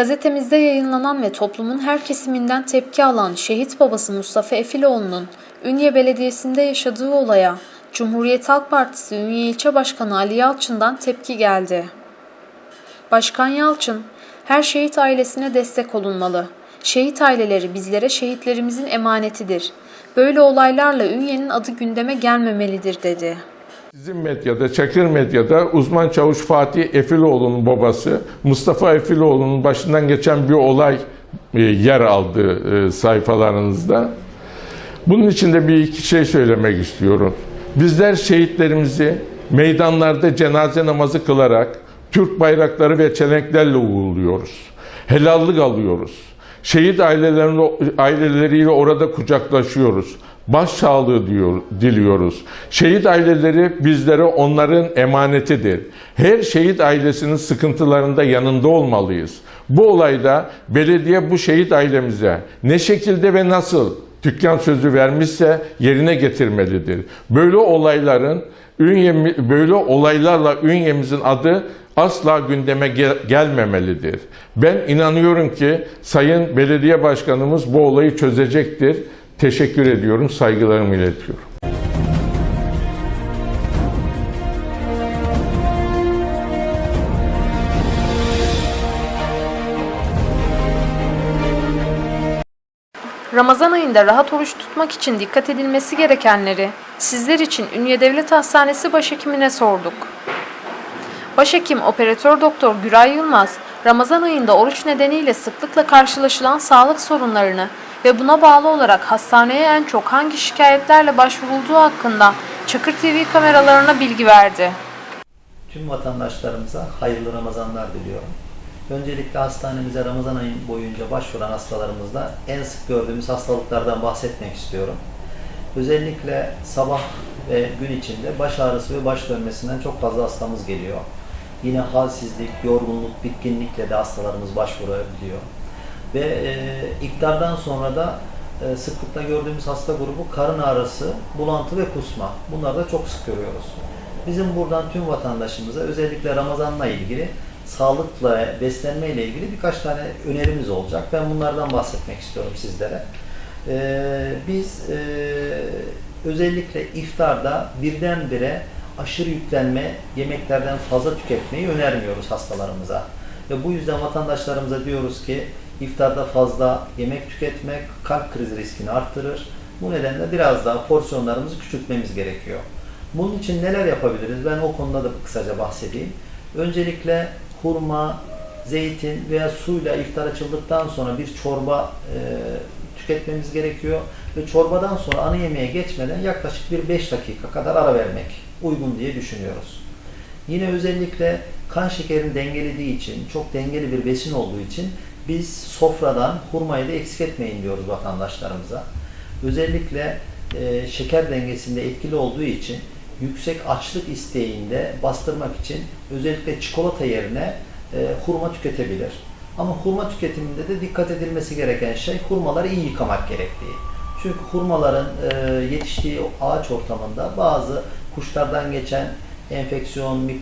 Gazetemizde yayınlanan ve toplumun her kesiminden tepki alan şehit babası Mustafa Efiloğlu'nun Ünye Belediyesi'nde yaşadığı olaya Cumhuriyet Halk Partisi Ünye İlçe Başkanı Ali Yalçın'dan tepki geldi. Başkan Yalçın, her şehit ailesine destek olunmalı. Şehit aileleri bizlere şehitlerimizin emanetidir. Böyle olaylarla Ünye'nin adı gündeme gelmemelidir dedi. Sizin medyada, Çakır Medya'da uzman çavuş Fatih Efiloğlu'nun babası Mustafa Efiloğlu'nun başından geçen bir olay e, yer aldı e, sayfalarınızda. Bunun için de bir iki şey söylemek istiyorum. Bizler şehitlerimizi meydanlarda cenaze namazı kılarak Türk bayrakları ve çelenklerle uğurluyoruz. Helallik alıyoruz. Şehit ailelerine, aileleriyle orada kucaklaşıyoruz. Başsağlığı diyor, diliyoruz. Şehit aileleri bizlere onların emanetidir. Her şehit ailesinin sıkıntılarında yanında olmalıyız. Bu olayda belediye bu şehit ailemize ne şekilde ve nasıl dükkan sözü vermişse yerine getirmelidir. Böyle olayların Ünye, böyle olaylarla Ünye'mizin adı asla gündeme gel- gelmemelidir. Ben inanıyorum ki Sayın Belediye Başkanımız bu olayı çözecektir. Teşekkür ediyorum, saygılarımı iletiyorum. Ramazan ayında rahat oruç tutmak için dikkat edilmesi gerekenleri sizler için Ünye Devlet Hastanesi Başhekimine sorduk. Başhekim Operatör Doktor Güray Yılmaz, Ramazan ayında oruç nedeniyle sıklıkla karşılaşılan sağlık sorunlarını ve buna bağlı olarak hastaneye en çok hangi şikayetlerle başvurulduğu hakkında Çakır TV kameralarına bilgi verdi. Tüm vatandaşlarımıza hayırlı Ramazanlar diliyorum. Öncelikle hastanemize Ramazan ayı boyunca başvuran hastalarımızla en sık gördüğümüz hastalıklardan bahsetmek istiyorum. Özellikle sabah ve gün içinde baş ağrısı ve baş dönmesinden çok fazla hastamız geliyor. Yine halsizlik, yorgunluk, bitkinlikle de hastalarımız başvurabiliyor. Ve e, iftardan sonra da e, sıklıkla gördüğümüz hasta grubu karın ağrısı, bulantı ve kusma. Bunları da çok sık görüyoruz. Bizim buradan tüm vatandaşımıza özellikle Ramazan'la ilgili sağlıkla, beslenme ile ilgili birkaç tane önerimiz olacak. Ben bunlardan bahsetmek istiyorum sizlere. Ee, biz e, özellikle iftarda birdenbire aşırı yüklenme, yemeklerden fazla tüketmeyi önermiyoruz hastalarımıza. Ve bu yüzden vatandaşlarımıza diyoruz ki iftarda fazla yemek tüketmek kalp krizi riskini arttırır. Bu nedenle biraz daha porsiyonlarımızı küçültmemiz gerekiyor. Bunun için neler yapabiliriz? Ben o konuda da kısaca bahsedeyim. Öncelikle hurma, zeytin veya suyla iftar açıldıktan sonra bir çorba e, tüketmemiz gerekiyor. Ve çorbadan sonra ana yemeğe geçmeden yaklaşık bir 5 dakika kadar ara vermek uygun diye düşünüyoruz. Yine özellikle kan şekerini dengelediği için, çok dengeli bir besin olduğu için biz sofradan hurmayı da eksik etmeyin diyoruz vatandaşlarımıza. Özellikle e, şeker dengesinde etkili olduğu için yüksek açlık isteğinde bastırmak için özellikle çikolata yerine e, hurma tüketebilir. Ama hurma tüketiminde de dikkat edilmesi gereken şey hurmaları iyi yıkamak gerektiği. Çünkü hurmaların e, yetiştiği ağaç ortamında bazı kuşlardan geçen enfeksiyon, e,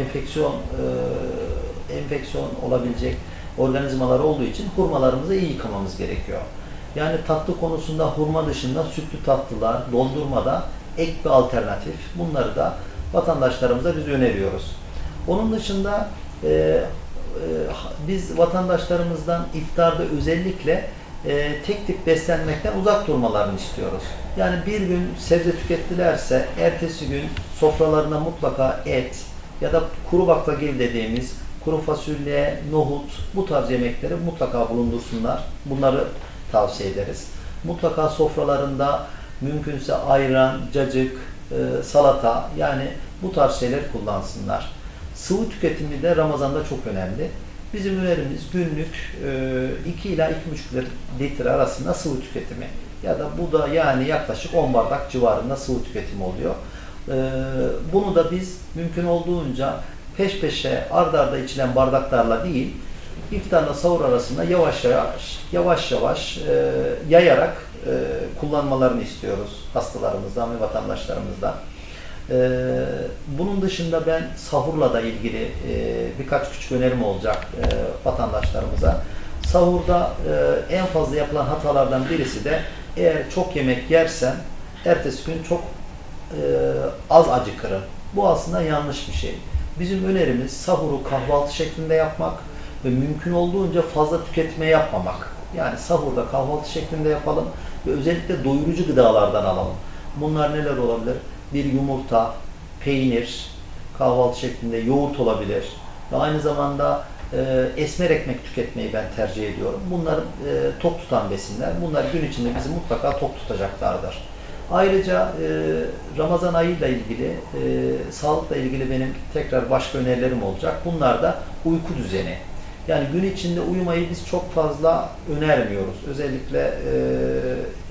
enfeksiyon, e, enfeksiyon olabilecek organizmalar olduğu için hurmalarımızı iyi yıkamamız gerekiyor. Yani tatlı konusunda hurma dışında sütlü tatlılar, dondurmada ek bir alternatif. Bunları da vatandaşlarımıza biz öneriyoruz. Onun dışında e, e, biz vatandaşlarımızdan iftarda özellikle e, tek tip beslenmekten uzak durmalarını istiyoruz. Yani bir gün sebze tükettilerse ertesi gün sofralarına mutlaka et ya da kuru baklagil dediğimiz kuru fasulye, nohut bu tarz yemekleri mutlaka bulundursunlar. Bunları tavsiye ederiz. Mutlaka sofralarında mümkünse ayran, cacık, e, salata yani bu tarz şeyler kullansınlar. Sıvı tüketimi de Ramazan'da çok önemli. Bizim önerimiz günlük e, 2 ila 2,5 litre arasında sıvı tüketimi. Ya da bu da yani yaklaşık 10 bardak civarında sıvı tüketimi oluyor. E, bunu da biz mümkün olduğunca peş peşe ard arda içilen bardaklarla değil, iftarla sahur arasında yavaş yavaş yavaş yavaş e, yayarak e, kullanmalarını istiyoruz hastalarımızdan ve vatandaşlarımızdan. Ee, bunun dışında ben sahurla da ilgili e, birkaç küçük önerim olacak e, vatandaşlarımıza. Sahurda e, en fazla yapılan hatalardan birisi de eğer çok yemek yersem ertesi gün çok e, az acıkırım. Bu aslında yanlış bir şey. Bizim önerimiz sahuru kahvaltı şeklinde yapmak ve mümkün olduğunca fazla tüketme yapmamak. Yani sahurda kahvaltı şeklinde yapalım ve özellikle doyurucu gıdalardan alalım. Bunlar neler olabilir? Bir yumurta, peynir, kahvaltı şeklinde yoğurt olabilir. Ve aynı zamanda e, esmer ekmek tüketmeyi ben tercih ediyorum. Bunlar e, tok tutan besinler. Bunlar gün içinde bizi mutlaka tok tutacaklardır. Ayrıca e, Ramazan ayıyla ilgili, e, sağlıkla ilgili benim tekrar başka önerilerim olacak. Bunlar da uyku düzeni. Yani gün içinde uyumayı biz çok fazla önermiyoruz. Özellikle e,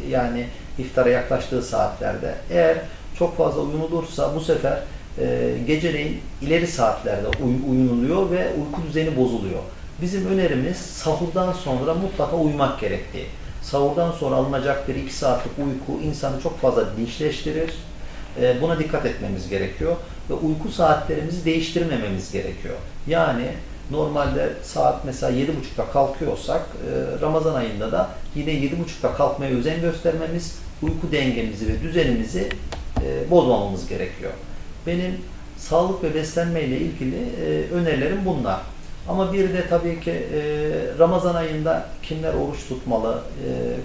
yani iftara yaklaştığı saatlerde. Eğer çok fazla uyunulursa bu sefer e, geceleyin ileri saatlerde uy- uyunuluyor ve uyku düzeni bozuluyor. Bizim önerimiz sahurdan sonra mutlaka uyumak gerektiği. Sahurdan sonra alınacak bir iki saatlik uyku insanı çok fazla dinçleştirir. E, Buna dikkat etmemiz gerekiyor ve uyku saatlerimizi değiştirmememiz gerekiyor. Yani normalde saat mesela 7.30'da kalkıyorsak e, Ramazan ayında da yine 7.30'da kalkmaya özen göstermemiz, uyku dengemizi ve düzenimizi e, bozmamamız gerekiyor. Benim sağlık ve beslenme ile ilgili e, önerilerim bunlar. Ama bir de tabii ki Ramazan ayında kimler oruç tutmalı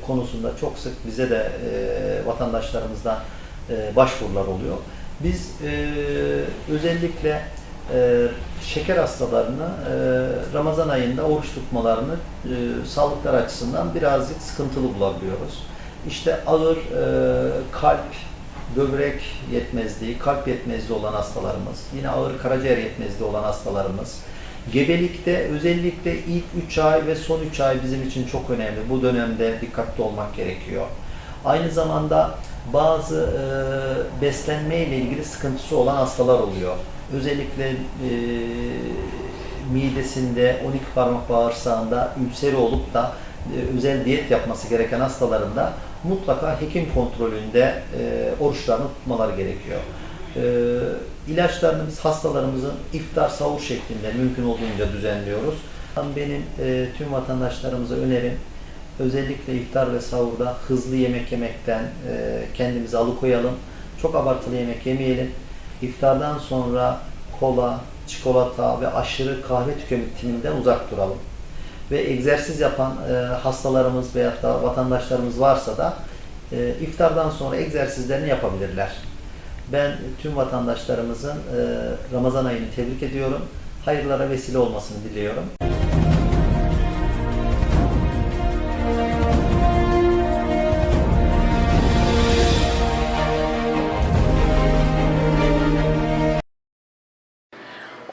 konusunda çok sık bize de e, vatandaşlarımızdan başvurular oluyor. Biz özellikle e, şeker hastalarını e, Ramazan ayında oruç tutmalarını e, sağlıklar açısından birazcık sıkıntılı bulabiliyoruz. İşte ağır e, kalp, böbrek yetmezliği, kalp yetmezliği olan hastalarımız, yine ağır karaciğer yetmezliği olan hastalarımız, gebelikte özellikle ilk 3 ay ve son 3 ay bizim için çok önemli. Bu dönemde dikkatli olmak gerekiyor. Aynı zamanda bazı e, beslenme ile ilgili sıkıntısı olan hastalar oluyor. Özellikle e, midesinde, 12 parmak bağırsağında ülseri olup da e, özel diyet yapması gereken hastaların da mutlaka hekim kontrolünde e, oruçlarını tutmaları gerekiyor. E, ilaçlarını biz hastalarımızın iftar sahur şeklinde mümkün olduğunca düzenliyoruz. Benim e, tüm vatandaşlarımıza önerim özellikle iftar ve sahurda hızlı yemek yemekten e, kendimizi alıkoyalım. Çok abartılı yemek yemeyelim. İftardan sonra kola, çikolata ve aşırı kahve tüketiminden uzak duralım. Ve egzersiz yapan e, hastalarımız veya da vatandaşlarımız varsa da e, iftardan sonra egzersizlerini yapabilirler. Ben tüm vatandaşlarımızın e, Ramazan ayını tebrik ediyorum. Hayırlara vesile olmasını diliyorum.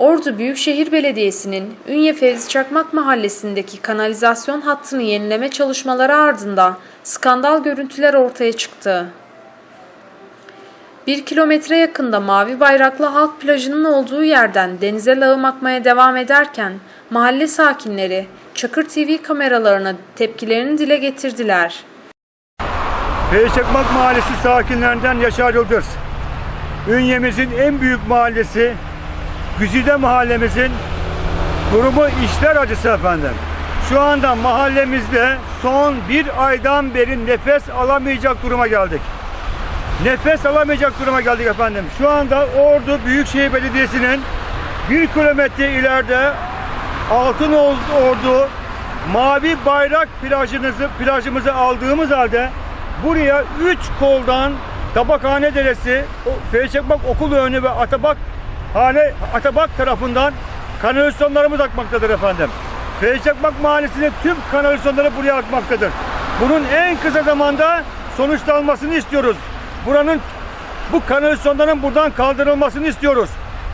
Ordu Büyükşehir Belediyesi'nin Ünye Fevzi Çakmak Mahallesi'ndeki kanalizasyon hattını yenileme çalışmaları ardından skandal görüntüler ortaya çıktı. Bir kilometre yakında mavi bayraklı halk plajının olduğu yerden denize lağım akmaya devam ederken mahalle sakinleri Çakır TV kameralarına tepkilerini dile getirdiler. Feyçakmak Mahallesi sakinlerinden Yaşar Yıldız. Ünyemizin en büyük mahallesi, Güzide mahallemizin durumu işler acısı efendim. Şu anda mahallemizde son bir aydan beri nefes alamayacak duruma geldik. Nefes alamayacak duruma geldik efendim. Şu anda Ordu Büyükşehir Belediyesi'nin bir kilometre ileride Altın Ordu Mavi Bayrak plajınızı, plajımızı aldığımız halde buraya 3 koldan Tabakhane Deresi, Feyçakmak Okul önü ve Atabak Hane Atabak tarafından kanalizasyonlarımız akmaktadır efendim. Feyçakmak Mahallesi'nin tüm kanalizasyonları buraya akmaktadır. Bunun en kısa zamanda sonuçlanmasını istiyoruz. Buranın bu kanalizasyonların buradan kaldırılmasını istiyoruz.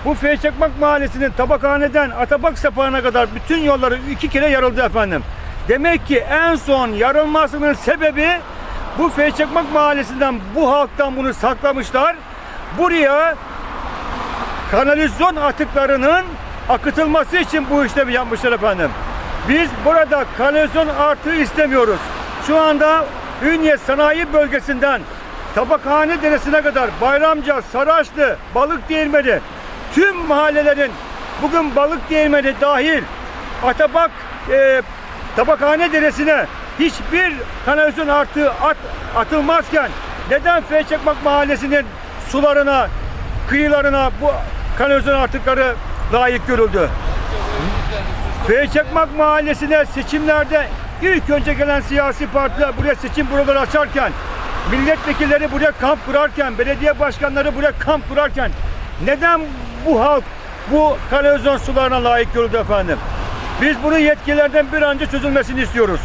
Bu Feyçakmak Mahallesi'nin Tabakhane'den Atabak Sapağı'na kadar bütün yolları iki kere yarıldı efendim. Demek ki en son yarılmasının sebebi bu Feyçakmak Mahallesi'nden bu halktan bunu saklamışlar. Buraya kanalizasyon atıklarının akıtılması için bu işlemi yapmışlar efendim. Biz burada kanalizasyon artığı istemiyoruz. Şu anda Ünye Sanayi Bölgesi'nden Tabakhane Deresi'ne kadar Bayramca, Saraçlı, Balık Değirmeni tüm mahallelerin bugün Balık Değirmeni dahil Atabak e, Tabakhane Deresi'ne hiçbir kanalizasyon artığı at, atılmazken neden Feyçekmak Mahallesi'nin sularına, kıyılarına bu kanalizasyon artıkları layık görüldü? Feyçekmak Mahallesi'ne seçimlerde ilk önce gelen siyasi partiler buraya seçim büroları açarken, milletvekilleri buraya kamp kurarken, belediye başkanları buraya kamp kurarken neden bu halk bu kanalizasyon sularına layık görüldü efendim? Biz bunun yetkililerden bir önce çözülmesini istiyoruz.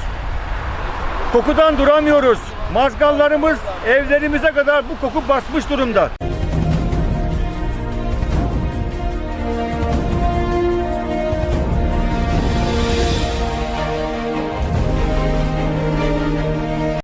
Kokudan duramıyoruz. Mazgallarımız evlerimize kadar bu koku basmış durumda.